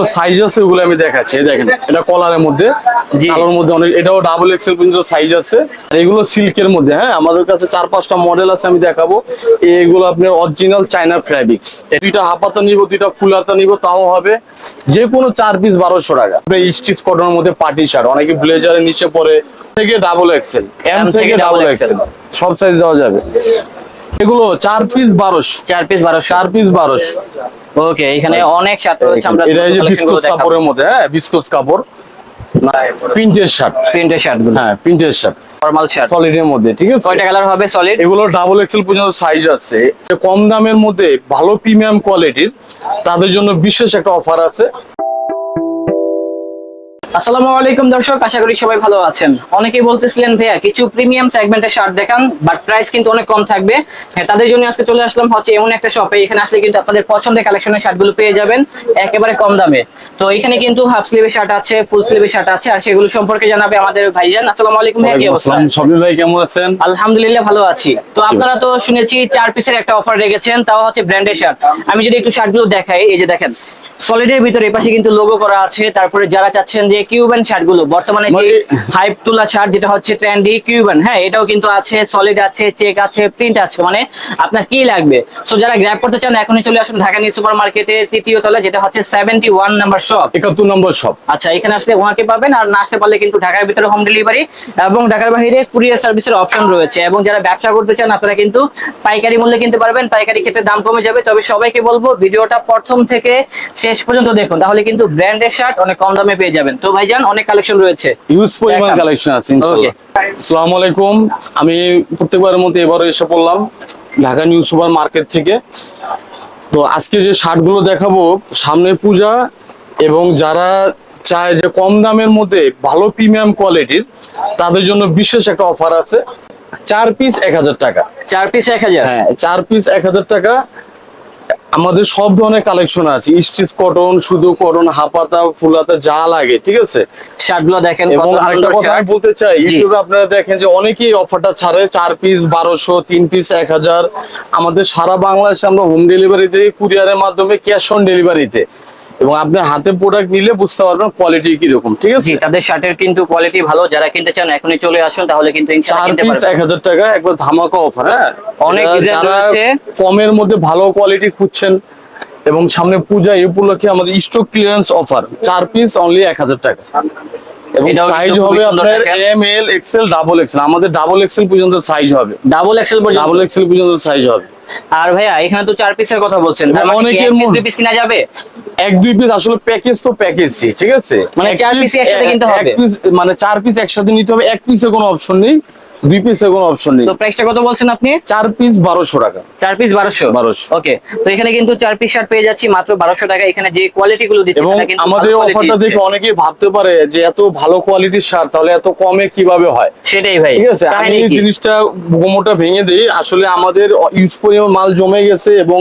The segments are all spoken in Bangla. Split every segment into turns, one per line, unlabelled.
অনেকগুলো সাইজ আছে ওগুলো আমি দেখাচ্ছি। এই দেখেন এটা কলারের মধ্যে। কালোর মধ্যে অনেক এটাও ডাবল এক্সেল পর্যন্ত সাইজ আছে। আর এগুলো সিল্কের মধ্যে হ্যাঁ আমাদের কাছে চার পাঁচটা মডেল আছে আমি দেখাবো। এগুলো আপনার অরিজিনাল চায়না ফ্যাব্রিক্স দুইটা হাফাতা নিব দুইটা ফুল হাতা নিব তাও হবে। যে কোনো চার পিস বারোশো টাকা। স্টিচ কটনের মধ্যে পার্টি শার্ট অনেকে ব্লেজারের নিচে পরে থেকে ডাবল এক্সেল এম থেকে ডাবল এক্সেল সব সাইজ দেওয়া যাবে। এগুলো চার পিস বারোশো।
চার পিস বারোশো।
চার পিস বারোশো।
ওকে এখানে অনেক শার্ট রয়েছে আমরা
এটা এই যে কাপড়ের মধ্যে হ্যাঁ কাপড়। প্রিন্টের শার্ট
প্রিন্টের শার্ট
হ্যাঁ প্রিন্টের শার্ট
ফর্মাল শার্ট
সলিডের মধ্যে ঠিক আছে?
কয়টা কালার হবে সলিড
এগুলো ডাবল এক্সেল পর্যন্ত সাইজ আছে। কম দামের মধ্যে ভালো প্রিমিয়াম কোয়ালিটির তাদের জন্য বিশেষ একটা অফার আছে।
আসসালামু আলাইকুম দর্শক আশা করি সবাই ভালো আছেন। অনেকেই বলতেছিলেন ভাইয়া কিছু প্রিমিয়াম সেগমেন্টের শার্ট দেখান বাট প্রাইস কিন্তু অনেক কম থাকবে। হ্যাঁ তাদের জন্য আজকে চলে আসলাম হচ্ছে এমন একটা শপে এখানে আসলে কিন্তু আপনাদের পছন্দের কালেকশনের শার্টগুলো পেয়ে যাবেন একেবারে কম দামে। তো এখানে কিন্তু হাফ স্লিভের শার্ট আছে ফুল স্লিভের শার্ট আছে আর সেগুলো সম্পর্কে জানাবে আমাদের ভাইজান। আসসালামু আলাইকুম কি অবস্থা?
ভাই কেমন আছেন?
আলহামদুলিল্লাহ ভালো আছি। তো আপনারা তো শুনেছি চার পিসের একটা অফার রেখেছেন তাও হচ্ছে ব্র্যান্ডের শার্ট আমি যদি একটু শার্টগুলো দেখাই এই যে দেখেন সলিডের ভিতরে এপাশে কিন্তু লোগো করা আছে তারপরে যারা চাচ্ছেন যে কিউবান শার্টগুলো বর্তমানে যে হাইপ তোলা শার্ট যেটা হচ্ছে ট্রেন্ডি কিউবান হ্যাঁ এটাও কিন্তু আছে সলিড আছে চেক আছে প্রিন্ট আছে। মানে আপনার কি লাগবে? সো যারা গ্র্যাব করতে চান এখনই চলে আসুন ঢাকা নিউ সুপার মার্কেটের তৃতীয় তলা যেটা হচ্ছে সেভেন্টি ওয়ান নাম্বার শপ
একাত্তর নম্বর শপ
আচ্ছা এখানে আসলে ওনাকে পাবেন আর না আসতে পারলে কিন্তু ঢাকার ভিতরে হোম ডেলিভারি এবং ঢাকার বাইরে কুরিয়ার সার্ভিসের অপশন রয়েছে। এবং যারা ব্যবসা করতে চান আপনারা কিন্তু পাইকারি মূল্যে কিনতে পারবেন। পাইকারি ক্ষেত্রে দাম কমে যাবে। তবে সবাইকে বলব ভিডিওটা প্রথম থেকে শেষ পর্যন্ত দেখুন। তাহলে কিন্তু ব্র্যান্ডের শার্ট অনেক কম দামে পেয়ে যাবেন। তো ভাইজান অনেক কালেকশন রয়েছে।
ইউজ পরিমাণ কালেকশন আছে ইনশাআল্লাহ। আসসালামু আলাইকুম আমি প্রত্যেকবারের মতো এবারও এসে পড়লাম ঢাকা নিউ সুপার মার্কেট থেকে। তো আজকে যে শার্টগুলো দেখাবো সামনে পূজা এবং যারা চায় যে কম দামের মধ্যে ভালো প্রিমিয়াম কোয়ালিটির তাদের জন্য বিশেষ একটা অফার আছে। চার পিস এক হাজার টাকা।
চার পিস এক হাজার।
হ্যাঁ চার পিস এক হাজার টাকা। আমাদের সব ধরনের কালেকশন আছে। স্টিচ কটন শুধু কটন হাপাতা ফুলাতা যা লাগে ঠিক আছে?
শার্টগুলো দেখেন
এবং আরেকটা কথা আমি বলতে চাই ইউটিউবে আপনারা দেখেন যে অনেকেই অফারটা ছাড়ে চার পিস বারোশো তিন পিস এক হাজার। আমাদের সারা বাংলাদেশে আমরা হোম ডেলিভারিতে কুরিয়ারের মাধ্যমে ক্যাশ অন ডেলিভারিতে এবং আপনার হাতে প্রোডাক্ট নিলে বুঝতে পারবেন কোয়ালিটি কি রকম ঠিক আছে?
তাদের শার্টের কিন্তু কোয়ালিটি ভালো। যারা কিনতে চান এখনই চলে আসুন তাহলে কিন্তু ইনশাআল্লাহ
চার
কিনতে
পিস এক হাজার টাকা একবার ধামাকা অফার হ্যাঁ?
অনেক
যারা কমের মধ্যে ভালো কোয়ালিটি খুঁজছেন এবং সামনে পূজা এই উপলক্ষে আমাদের স্টক ক্লিয়ারেন্স অফার চার পিস অনলি এক হাজার টাকা। এবং সাইজ হবে আপনার M L XL double XL আমাদের ডাবল এক্সেল পর্যন্ত সাইজ হবে।
ডাবল এক্সেল পর্যন্ত?
ডাবল এক্সেল পর্যন্ত সাইজ হবে।
আর ভাইয়া এখানে তো চার পিসের কথা বলছেন। মানে
অনেকের
এক দুই পিস কিনা যাবে?
এক দুই পিস আসলে প্যাকেজ তো প্যাকেজ ঠিক আছে?
মানে চার পিস একসাথে
এক-
কিনতে হবে?
মানে চার পিস একসাথে নিতে হবে এক পিসে কোনো অপশন নেই। দুই পিসে কোনো অপশন নেই।
তো প্রাইসটা কত বলছেন আপনি?
চার পিস বারোশো টাকা।
চার পিস বারোশো?
1200
ওকে তো এখানে কিন্তু চার পিস শার্ট পেয়ে যাচ্ছি মাত্র বারোশো টাকা। এখানে যে কোয়ালিটি গুলো দিচ্ছে
এবং আমাদের অফারটা দেখে অনেকেই ভাবতে পারে যে এত ভালো কোয়ালিটির শার্ট তাহলে এত কমে কীভাবে হয়?
সেটাই ভাই
ঠিক আছে আমি এই জিনিসটা গোমোটা ভেঙে দিই। আসলে আমাদের ইউজ পরিমাণ মাল জমে গেছে এবং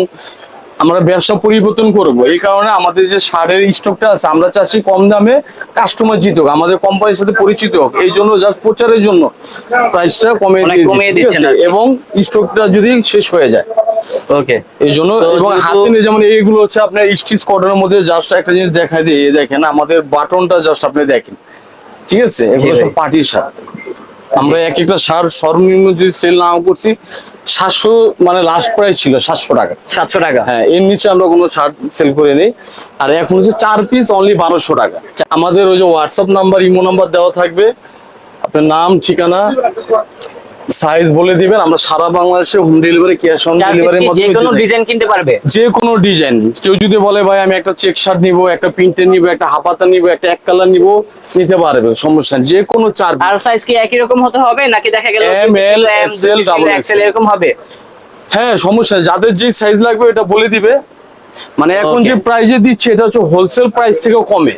আমরা ব্যবসা পরিবর্তন করব। এই কারণে আমাদের যে সারের স্টকটা আছে আমরা চাচ্ছি কম দামে কাস্টমার জিতুক আমাদের কোম্পানির সাথে পরিচিত হোক। এই জন্য জাস্ট প্রচারের জন্য প্রাইসটা
কমিয়ে দিচ্ছেন।
এবং স্টকটা যদি শেষ হয়ে যায়।
ওকে
এই জন্য এবং হাতে যেমন এইগুলো হচ্ছে আপনার স্টিচ কটনের মধ্যে জাস্ট একটা জিনিস দেখাই দিয়ে দেখেন আমাদের বাটনটা জাস্ট আপনি দেখেন। ঠিক আছে? এগুলো সব পার্টির শার্ট আমরা এক একটা সার সর্বনিম্ন যদি সেল নাও করছি সাতশো মানে লাস্ট প্রাইস ছিল সাতশো টাকা।
সাতশো টাকা।
হ্যাঁ এর নিচে আমরা কোনো শার্ট সেল করে নেই। আর এখন হচ্ছে চার পিস অনলি বারোশো টাকা। আমাদের ওই যে হোয়াটসঅ্যাপ নাম্বার ইমো নাম্বার দেওয়া থাকবে। আপনার নাম ঠিকানা সাইজ বলে দিবেন আমরা সারা বাংলাদেশে হোম ডেলিভারি ক্যাশ অন
চার পিস যে কোনো ডিজাইন কিনতে পারবে?
যে কোনো ডিজাইন কেউ যদি বলে ভাই আমি একটা চেক শার্ট নিবো একটা প্রিন্টের নিবো একটা হাফাতা নিবো একটা এক কালার নিবো নিতে পারবে সমস্যা যে কোনো চার
আর সাইজ কি একই রকম হতে হবে? নাকি দেখা গেল
M, L, XL, double
XL এরকম হবে?
হ্যাঁ সমস্যা যাদের যে সাইজ লাগবে এটা বলে দিবে। মানে এখন যে প্রাইজে দিচ্ছে এটা হচ্ছে হোলসেল প্রাইস থেকেও কমে।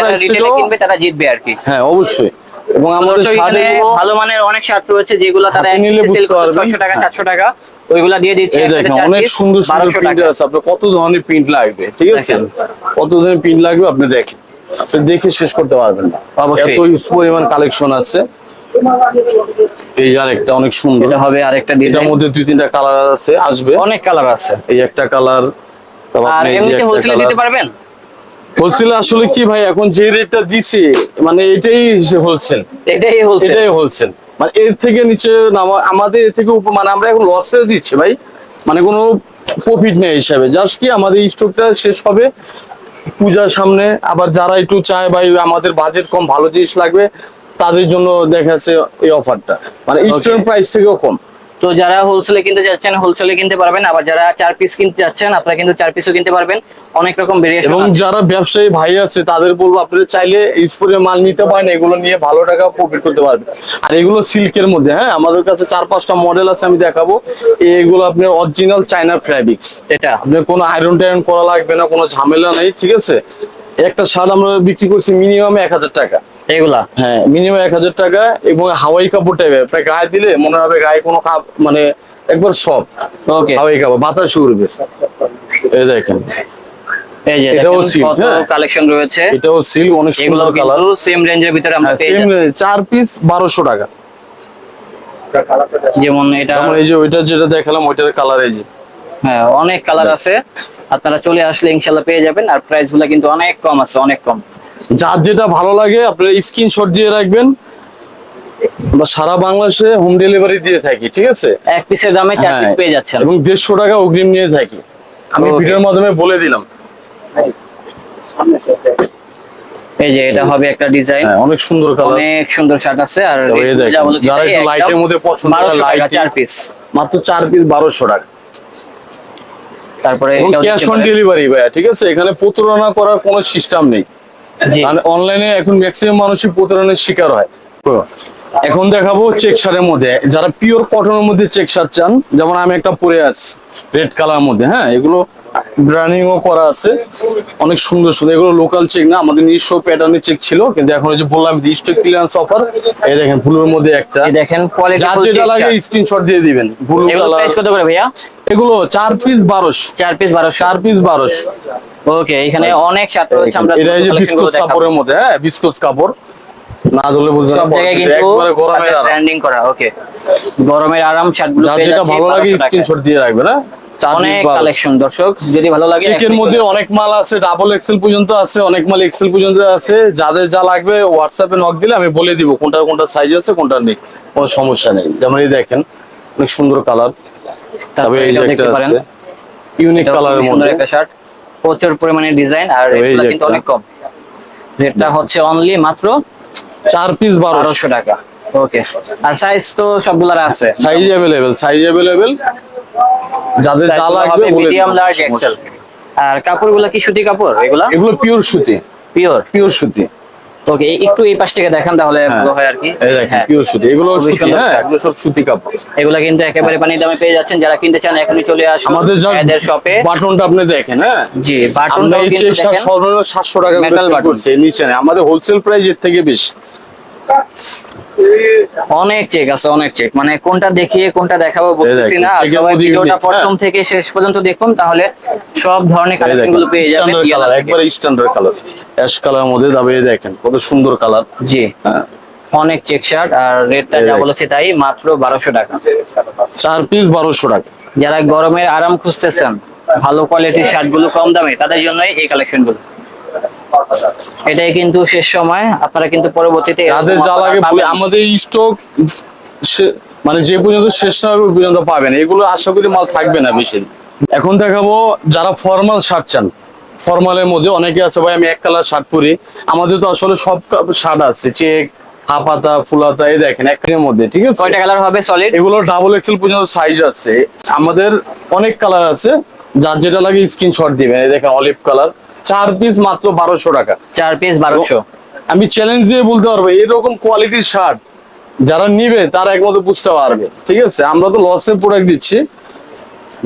price
রিটেলে
থেকেও-
কিনবে তারা জিতবে আর কি।
হ্যাঁ অবশ্যই। এবং আমাদের
এখানে ভালো মানের অনেক শার্ট রয়েছে যেগুলো তারা সেল
বুঝতে
করে
পারবেন।
ছয়শো টাকা
হ্যাঁ।
সাতশো টাকা। ওইগুলা দিয়ে দিচ্ছে
এই দেখেন অনেক সুন্দর সুন্দর প্রিন্ট আছে। আপনার কত ধরনের প্রিন্ট লাগবে ঠিক আছে? কত ধরনের প্রিন্ট লাগবে আপনি দেখেন। আপনি দেখে শেষ করতে পারবেন না।
অবশ্যই।
এত ইউজ পরিমাণ কালেকশন আছে। এই আর একটা অনেক সুন্দর।
এটা হবে আরেকটা ডিজাইন
মধ্যে দুই তিনটা কালার আছে আসবে।
অনেক কালার আছে।
এই একটা কালার তারপর আপনি এই একটা
হোলসেলে দিতে পারবেন?
হোলসেল আসলে কি ভাই এখন যে রেটটা দিছে মানে এটাই হোলসেল
এটাই হোলসেল
এটাই হোলসেল মানে এর থেকে নিচে আমাদের এর থেকে মানে আমরা এখন লসে দিচ্ছি ভাই। মানে কোনো প্রফিট নেই হিসাবে। জাস্ট কি আমাদের স্টকটা শেষ হবে পূজার সামনে। আবার যারা একটু চায় ভাই আমাদের বাজেট কম ভালো জিনিস লাগবে তাদের জন্য দেখাচ্ছে এই অফারটা মানে স্টুডেন্ট প্রাইস থেকেও কম।
তো যারা হোলসেলে কিনতে যাচ্ছেন হোলসেলে কিনতে পারবেন। আবার যারা চার পিস কিনতে যাচ্ছেন আপনারা কিন্তু চার পিসও কিনতে পারবেন। অনেক রকম ভেরিয়েশন
এবং যারা ব্যবসায়ী ভাই আছে তাদের বলব আপনারা চাইলে স্পোর্টের মাল নিতে পারেন এগুলো নিয়ে ভালো টাকা প্রফিট করতে পারবেন। আর এগুলো সিল্কের মধ্যে হ্যাঁ? আমাদের কাছে চার পাঁচটা মডেল আছে আমি দেখাবো। এগুলো আপনার অরিজিনাল চাইনা ফ্যাব্রিক্স
এটা।
আপনার কোনো আয়রন টাইরন করা লাগবে না কোনো ঝামেলা নেই ঠিক আছে? একটা শার্ট আমরা বিক্রি করছি মিনিমাম এক হাজার টাকা।
এগুলা?
হ্যাঁ মিনিমাম এক হাজার টাকা এবং হাওয়াই কাপড় টাইপের আপনার গায়ে দিলে মনে হবে গায়ে কোনো কাপ মানে একবার সব।
ওকে
হাওয়াই কাপড় বাতাস উড়বে এই দেখেন।
এই যে
এটাও হ্যাঁ।
কালেকশন রয়েছে।
এটাও সিল্ক অনেক সুন্দর কালার
সেম রেঞ্জের ভিতরে আমরা পেয়ে যাচ্ছি।
চার পিস টাকা।
যেমন এটা
এই যে ওইটা যেটা দেখালাম ওইটার কালার এই যে।
হ্যাঁ অনেক কালার আছে। আপনারা চলে আসলে ইনশাল্লাহ পেয়ে যাবেন। আর প্রাইসগুলো কিন্তু অনেক কম আছে অনেক কম।
যার যেটা ভালো লাগে আপনারা স্ক্রিনশট দিয়ে রাখবেন। আমরা সারা বাংলাদেশে হোম ডেলিভারি দিয়ে থাকি ঠিক আছে?
এক পিসের দামে চার পিস
হ্যাঁ,
পেয়ে যাচ্ছেন।
এবং দেড়শো টাকা অগ্রিম নিয়ে থাকি। আমি. ভিডিওর মাধ্যমে বলে দিলাম।
এই যে এটা হবে একটা ডিজাইন
হ্যাঁ অনেক সুন্দর কালার
অনেক সুন্দর শার্ট আছে আর
যারা একটু লাইটের মধ্যে পছন্দ করে
1200 টাকা চার পিস
মাত্র চার পিস বারোশো টাকা।
তারপরে
ক্যাশ অন ডেলিভারি ভাইয়া ঠিক আছে? এখানে প্রতারণা করার কোনো সিস্টেম নেই। অনলাইনে এখন ম্যাক্সিমাম মানুষই প্রতারণের শিকার হয়। এখন দেখাবো চেক শার্টের মধ্যে। যারা পিওর কটনের মধ্যে চেক শার্ট চান যেমন আমি একটা পরে আছি রেড কালার মধ্যে হ্যাঁ? এগুলো ব্র্যান্ডিং ও করা আছে। অনেক সুন্দর সুন্দর। এগুলো লোকাল চেক না আমাদের নিজস্ব প্যাটার্নের চেক ছিল কিন্তু এখন যে বললাম স্টক ক্লিয়ারেন্স অফার এই দেখেন ফুলের মধ্যে একটা।
এই দেখেন কোয়ালিটি
যার যেটা লাগে স্ক্রিনশট দিয়ে দিবেন ব্লু
এগুলো
কালার
প্রাইস কত করে ভাইয়া?
এগুলো চার পিস বারোশো।
চার পিস বারোশো।
চার পিস বারোশো।
ওকে এখানে অনেক শার্ট রয়েছে আমরা
এটা এই যে বিস্কুট কাপড়ের মধ্যে হ্যাঁ বিস্কুট কাপড়। না ধরলে বুঝবেন
সব জায়গায় কিন্তু
গরমের
ব্র্যান্ডিং করা ওকে গরমের আরাম পেয়ে
যেটা ভালো লাগে স্ক্রিনশট দিয়ে রাখবে না?
অনেক কালেকশন দর্শক যদি ভালো লাগে
চেকের মধ্যে অনেক মাল আছে ডাবল এক্সেল পর্যন্ত আছে অনেক মাল এক্সেল পর্যন্ত আছে। যাদের যা লাগবে হোয়াটসঅ্যাপে নক দিলে আমি বলে দিব কোনটা কোনটা সাইজ আছে কোনটা নেই। কোনো সমস্যা নেই। যেমন এই দেখেন অনেক সুন্দর কালার তবে এই যে একটা আছে ইউনিক কালারের মধ্যে।
একটা শার্ট প্রচুর পরিমাণে ডিজাইন আর
যে
কিন্তু অনেক কম। রেটটা হচ্ছে অনলি মাত্র
চার পিস বারোশো।
টাকা। ওকে আর সাইজ তো সবগুলার আছে।
সাইজ অ্যাভেলেবেল সাইজ অ্যাভেলেবেল যাদের যা লাগবে
মিডিয়াম লার্জ এক্সেল আর কাপড়গুলো কি সুতি কাপড় এগুলো?
এগুলো পিওর সুতি।
পিওর
পিওর সুতি।
ওকে একটু এই পাশ থেকে দেখান তাহলে ভালো হয় আর কি।
হ্যাঁ। এই দেখেন
হ্যাঁ।
পিওর সুতি। এগুলো সুতি হ্যাঁ এগুলো সব সুতি কাপড়।
এগুলা কিন্তু একেবারে পানির দামে পেয়ে যাচ্ছেন। যারা কিনতে চান এখনই চলে আসুন
আমাদের
এদের শপে।
বাটনটা আপনি দেখেন হ্যাঁ?
জি
এই
কিন্তু দেখেন।
সর্বনিম্ন সাতশো টাকা। করছি এর নিচে আমাদের হোলসেল প্রাইস এর থেকে বেশি।
অনেক চেক আছে অনেক চেক। মানে কোনটা দেখিয়ে কোনটা দেখাবো বুঝতেছি না। সবাই ভিডিওটা
হ্যাঁ।
প্রথম থেকে শেষ পর্যন্ত দেখুন তাহলে সব ধরনের কালেকশনগুলো পেয়ে যাবেন।
একবারে স্ট্যান্ডার্ড কালার অ্যাশ কালার মধ্যে এই দেখেন কত সুন্দর কালার।
জি
হ্যাঁ।
অনেক চেক শার্ট আর রেটটা যা। বলেছে তাই মাত্র বারোশো টাকা।
চার পিস বারোশো টাকা।
যারা গরমের আরাম খুঁজতেছেন ভালো কোয়ালিটির শার্টগুলো কম দামে তাদের জন্যই এই কালেকশনগুলো এটাই কিন্তু শেষ সময় আপনারা কিন্তু পরবর্তীতে
আমাদের স্টক মানে যে পর্যন্ত শেষ না হবে পর্যন্ত পাবেন এগুলো আশা করি মাল থাকবে না বেশি। এখন দেখাবো যারা ফর্মাল শার্ট চান। ফর্মালের মধ্যে অনেকে আছে ভাই আমি এক কালার শার্ট পরি। আমাদের তো আসলে সব শার্ট আছে চেক হাফাতা ফুলাতা এই দেখেন একের মধ্যে ঠিক আছে?
কয়টা কালার হবে? সলিড
এগুলো ডাবল এক্সেল পর্যন্ত সাইজ আছে। আমাদের অনেক কালার আছে যার যেটা লাগে স্ক্রিনশট দিবেন। এই দেখেন অলিভ কালার চার পিস মাত্র বারোশো টাকা।
চার পিস বারোশো।
আমি চ্যালেঞ্জ দিয়ে বলতে পারব এরকম কোয়ালিটির শার্ট যারা নিবে তারা একমাত্র বুঝতে পারবে ঠিক আছে? আমরা তো লসের প্রোডাক্ট দিচ্ছি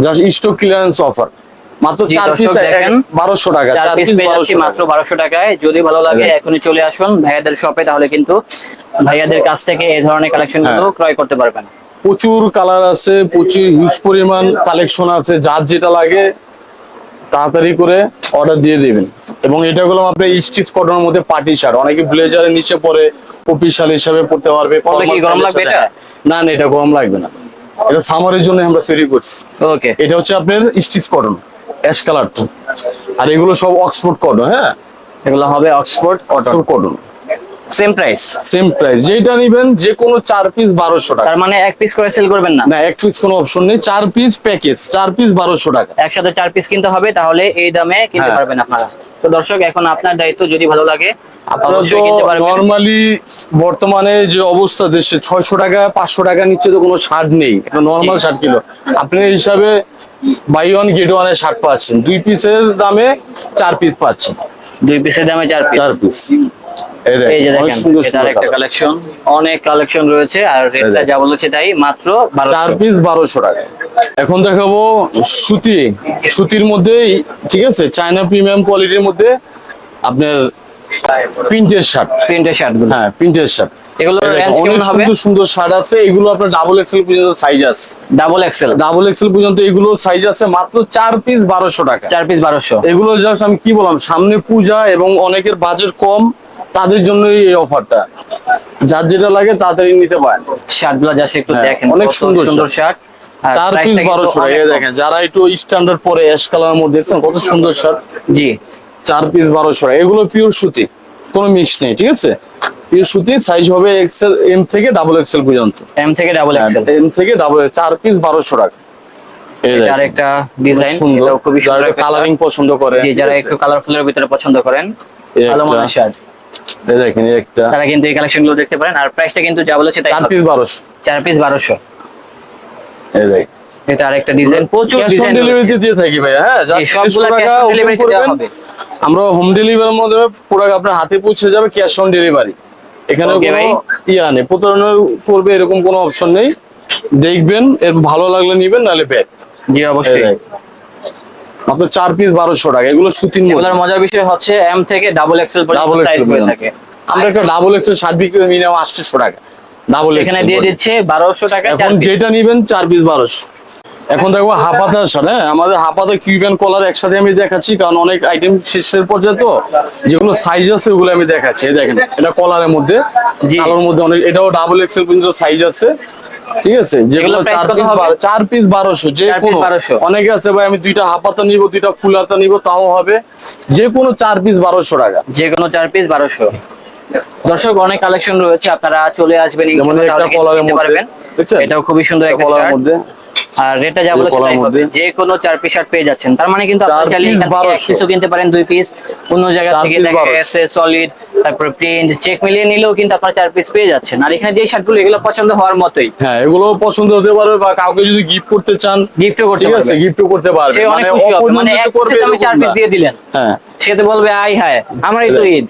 জাস্ট স্টক ক্লিয়ারেন্স অফার মাত্র
জি,
পিস
দেখেন,
বারোশো টাকা
পিস মাত্র টাকায়। যদি ভালো লাগে
হ্যাঁ।
এখনই চলে আসুন ভাইয়াদের শপে তাহলে কিন্তু ভাইয়াদের কাছ থেকে এই ধরনের কালেকশনগুলো
হ্যাঁ।
ক্রয় করতে পারবেন।
প্রচুর কালার আছে প্রচুর হিউজ পরিমাণ কালেকশন আছে যার যেটা লাগে তাড়াতাড়ি করে অর্ডার দিয়ে দিবেন। এবং এটা হলো আপনার স্টিচ কটনের মধ্যে পার্টি শার্ট অনেকে ব্লেজারের নিচে পরে অফিসিয়াল হিসাবে পড়তে পারবে
কি গরম লাগবে এটা?
না না এটা গরম লাগবে না। এটা সামারের জন্য আমরা তৈরি করছি।
ওকে
এটা হচ্ছে আপনার স্টিচ কটন অ্যাশ কালারটা আর এগুলো সব অক্সফোর্ড কটন হ্যাঁ?
এগুলো হবে Oxford cotton
cotton
same price
same price যেটা নিবেন যে কোনো চার পিস বারোশো টাকা।
তার মানে এক পিস করে সেল করবেন না?
না এক পিস কোনো অপশন নেই। চার পিস প্যাকেজ চার পিস বারোশো টাকা।
একসাথে চার পিস কিনতে হবে তাহলে এই দামে কিনতে
হ্যাঁ।
পারবেন আপনারা। তো দর্শক এখন আপনার দায়িত্ব যদি ভালো লাগে
নর্মালি বর্তমানে যে অবস্থা দেশে ছয়শো টাকা পাঁচশো টাকা নিচ্ছে তো কোনো শার্ট নেই। Normal shirt kilo. আপনি হিসাবে বাই ওয়ান গেট ওয়ানের শার্ট পাচ্ছেন। দুই পিসের দামে চার পিস পাচ্ছেন।
দুই পিসের দামে চার পিস
চার পিস এই
যে
দেখেন
একটা কালেকশন অনেক কালেকশন রয়েছে আর রেটটা যা বলেছে তাই মাত্র
চার পিস বারোশো টাকা। এখন দেখাবো সুতি। সুতির মধ্যে ঠিক আছে চায়না প্রিমিয়াম কোয়ালিটির মধ্যে আপনার প্রিন্টের শার্ট
প্রিন্টের শার্ট
হ্যাঁ প্রিন্টের শার্ট অনেক সুন্দর সুন্দর শার্ট আছে। এগুলো আপনার ডাবল এক্সেল পর্যন্ত সাইজ আছে।
ডাবল এক্সেল
ডাবল এক্সেল পর্যন্ত এগুলো সাইজ আছে মাত্র চার পিস বারোশো টাকা।
চার পিস বারোশো।
এগুলো জাস্ট আমি কি বললাম সামনে পূজা এবং অনেকের বাজেট কম তাদের জন্যই এই অফারটা যার যেটা লাগে তাড়াতাড়ি নিতে পারেন।
শার্টগুলো জাস্ট একটু
হ্যাঁ,
দেখেন
অনেক সুন্দর
সুন্দর শার্ট
চার পিস বারোশো টাকা। দেখেন যারা একটু স্ট্যান্ডার্ড পরে অ্যাশ কালারের মধ্যে দেখছেন কত সুন্দর শার্ট
জি।
চার পিস বারোশো এগুলো পিওর সুতি কোনো মিক্স নেই ঠিক আছে? সুতি সাইজ হবে এক্সেল এম থেকে ডাবল এক্সেল পর্যন্ত।
এম থেকে ডাবল এক্সেল
এম থেকে ডাবল চার পিস বারোশো টাকা। এই
একটা
অনেক
ডিজাইন এটাও খুবই সুন্দর
কালারিং পছন্দ করে
জি যারা একটু কালারফুলের ভিতরে পছন্দ করেন ভালো মানের শার্ট
এই দেখেন একটা।
তারা কিন্তু এই কালেকশনগুলো দেখতে পারেন। আর প্রাইসটা কিন্তু যা বলেছে তাই
চার পিস
পিস
এই দেখ
এটা আরেকটা ডিজাইন প্রচুর ডিজাইন
ডেলিভারিতে দিয়ে থাকি ভাই হ্যাঁ
জি,
just
সবগুলা
150
cash
টাকা
on
open
delivery তে দেওয়া হবে।
আমরা হোম ডেলিভারির মধ্যে প্রোডাক্ট আপনার হাতে পৌঁছে যাবে ক্যাশ অন ডেলিভারি এখানে। ইয়া নেই। প্রতারণার করবে এরকম কোনো অপশন নেই। দেখবেন এর ভালো লাগলে নিবেন নাহলে ব্যাগ
জি অবশ্যই।
মাত্র চার পিস বারোশো টাকা। এগুলো সুতির মধ্যে
মজার বিষয় হচ্ছে এম থেকে ডাবল এক্সেল পর্যন্ত
ডাবল এক্সেল
থাকে।
আমরা একটা ডাবল এক্সেল শার্ট বিক্রি করে মিনিমাম আটশো টাকা। ডাবল
এখানে দিয়ে দিচ্ছে বারোশো টাকা
এখন যেটা নিবেন চার পিস বারোশো। এখন দেখব হাফাতার সাথে হ্যাঁ আমাদের হাফাতা কিউবেন কলার একসাথে আমি দেখাচ্ছি কারণ অনেক আইটেম শেষের পর্যায়ে তো যেগুলো সাইজ আছে ওগুলো আমি দেখাচ্ছি। দেখেন এটা কলারের মধ্যে কালোর মধ্যে অনেক এটাও ডাবল এক্সেল পর্যন্ত সাইজ আছে। ঠিক আছে? যেগুলো চার পিস
হবে?
চার পিস বারোশো যে কোনো। অনেকে আছে ভাই আমি দুইটা হাফাতা নিব দুইটা ফুল হাতা নিব তাও হবে। যে কোনো চার পিস বারোশো টাকা।
যে কোনো চার পিস বারোশো। দর্শক অনেক কালেকশন রয়েছে আপনারা চলে আসবেন পারবেন। এটাও খুবই সুন্দর একটা
কলারের মধ্যে।
আর রেটটা যা বলেছে হবে। যে কোনো চার পিস শার্ট পেয়ে যাচ্ছেন। তার মানে কিন্তু আপনারা
চার
চাইলে এক পিসও কিনতে পারেন দুই পিস অন্য জায়গা থেকে দেখা গেছে সলিড তারপর প্রিন্ট চেক মিলিয়ে নিলেও কিন্তু আপনারা চার পিস পেয়ে যাচ্ছেন। আর এখানে যে শার্টগুলো এগুলো পছন্দ হওয়ার মতোই।
হ্যাঁ এগুলো পছন্দ হতে পারবে বা কাউকে যদি গিফট করতে চান
গিফটও করতে
ঠিক আছে
পারবে।
গিফটও করতে পারবে।
খুশি মানে এক পিসে আমি চার পিস দিয়ে দিলেন।
হ্যাঁ।
সে তো বলবে আই হায় আমারই তো ঈদ।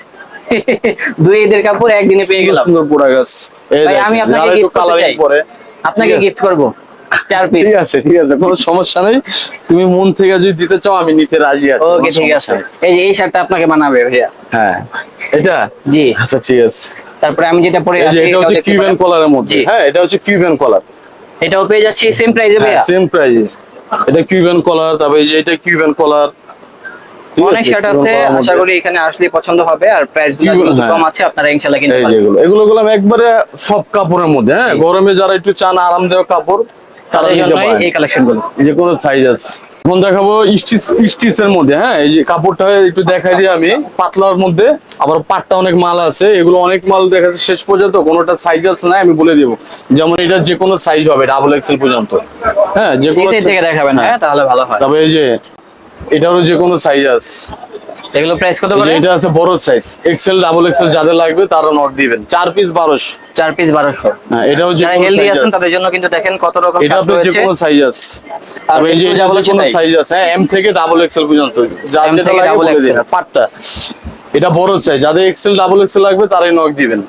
দুই ঈদের কাপড় একদিনে পেয়ে গেলাম।
সুন্দর পোড়া গাছ।
আমি আপনাকে
একটু
করতে চাই। আপনাকে গিফট করব। চার পিস
ঠিক আছে ঠিক আছে কোনো সমস্যা নেই। তুমি মন থেকে যদি দিতে চাও আমি নিতে রাজি আছি
ওকে ঠিক আছে। এই যে এই শার্টটা আপনাকে বানাবে ভাইয়া।
হ্যাঁ। এটা?
জি।
আচ্ছা ঠিক আছে।
তারপরে আমি যেটা পরে আছি
এটা হচ্ছে কিউবেন। কলারের মধ্যে। হ্যাঁ এটা হচ্ছে কিউবেন কলার
এটাও পেয়ে যাচ্ছি সেম প্রাইসে ভাইয়া।
সেম প্রাইস এটা কিউবেন কলার তারপরে এই যে এটা কিউবেন কলার
অনেক শার্ট আছে আশা করি এখানে আসলে পছন্দ হবে আর প্রাইস
Cuban, হ্যাঁ।
কম আছে আপনারা ইনশাআল্লাহ কিনতে পারবেন।
যেগুলো এগুলো একবারে সব কাপড়ের মধ্যে হ্যাঁ গরমে যারা একটু চান আরামদায়ক কাপড় তারা নিতে পারে।
এই কালেকশন
যে কোনো সাইজ আছে। এখন দেখাবো স্টিচ স্টিচের মধ্যে হ্যাঁ? এই যে কাপড়টা একটু দেখাই দিই আমি। পাতলার মধ্যে আবার পাটটা অনেক মাল আছে। এগুলো অনেক মাল দেখা যাচ্ছে শেষ পর্যন্ত কোনোটা সাইজ আছে না আমি বলে দেবো। যেমন এটা যে কোনো সাইজ হবে ডাবল এক্সেল পর্যন্ত। হ্যাঁ? যে কোনো
দেখাবেন হ্যাঁ তাহলে ভালো হয়।
তবে এই যে এটারও যে কোনো সাইজ আছে।
এগুলো প্রাইস কত করে?
এটা আছে বড় সাইজ এক্সেল ডাবল এক্সেল যাদের লাগবে তারা নট দিবেন। চার পিস বারোশো।
চার পিস বারোশো।
হ্যাঁ এটাও যে
হেলদি আছেন তাদের জন্য কিন্তু দেখেন কত রকম
এটা
শার্ট
যে কোনো সাইজ আছে।
আর
এই যে এটা
যা
যে
বলেছে
কোনো সাইজ আছে হ্যাঁ এম থেকে ডাবল এক্সেল পর্যন্ত। লাগে বলে
XL
পাটটা। এটা বড় সাইজ যাদের এক্সেল ডাবল এক্সেল লাগবে তারাই নক দিবেন।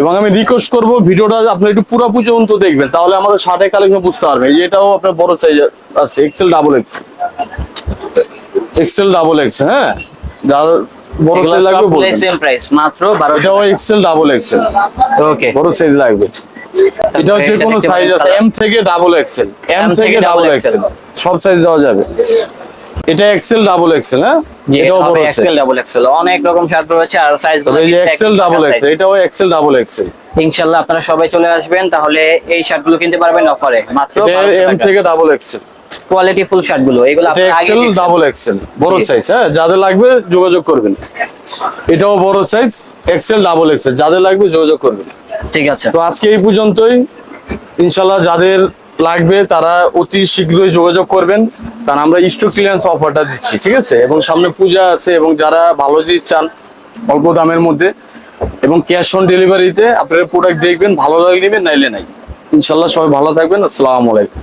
এবং আমি রিকোয়েস্ট করব ভিডিওটা আপনি একটু পুরো পর্যন্ত দেখবেন তাহলে আমাদের শার্টের কালেকশন বুঝতে পারবে এই এটাও আপনার বড় সাইজ আছে XL double XL XL double X হ্যাঁ? যার বড় সাইজ লাগবে বলবেন।
সেম প্রাইস মাত্র বারোশো
এটাও এক্সেল ডাবল এক্সেল
ওকে
বড় সাইজ লাগবে। এটাও যে
এটা
কোনো সাইজ আছে। এম থেকে ডাবল এক্সেল এম থেকে ডাবল এক্সেল সব সাইজ দেওয়া যাবে। এটা এক্সেল ডাবল এক্সেল হ্যাঁ? এটাও বড়
এক্সেল ডাবল এক্সেল অনেক রকম শার্ট রয়েছে আর সাইজ
তবে এই এক্সেল ডাবল এক্সেল এটাও এক্সেল ডাবল এক্সেল
ইনশাআল্লাহ আপনারা সবাই চলে আসবেন তাহলে এই শার্টগুলো কিনতে পারবেন অফারে মাত্র
এটা
1200
এম থেকে ডাবল এক্সেল
কোয়ালিটি ফুল শার্টগুলো এগুলো
এক্সেল ডাবল এক্সেল বড় সাইজ হ্যাঁ? যাদের লাগবে যোগাযোগ করবেন। এটাও বড় সাইজ এক্সেল ডাবল এক্সেল যাদের লাগবে যোগাযোগ করবেন।
ঠিক আছে।
তো আজকে এই পর্যন্তই। ইনশাল্লাহ যাদের লাগবে তারা অতি শীঘ্রই যোগাযোগ করবেন কারণ আমরা স্টক ক্লিয়ারেন্স অফারটা দিচ্ছি ঠিক আছে? এবং সামনে পূজা আছে এবং যারা ভালো জিনিস চান অল্প দামের মধ্যে এবং ক্যাশ অন ডেলিভারিতে আপনারা প্রোডাক্ট দেখবেন ভালো লাগলে নেবেন নাইলে নাই। ইনশাল্লাহ সবাই ভালো থাকবেন। আসসালামু আলাইকুম।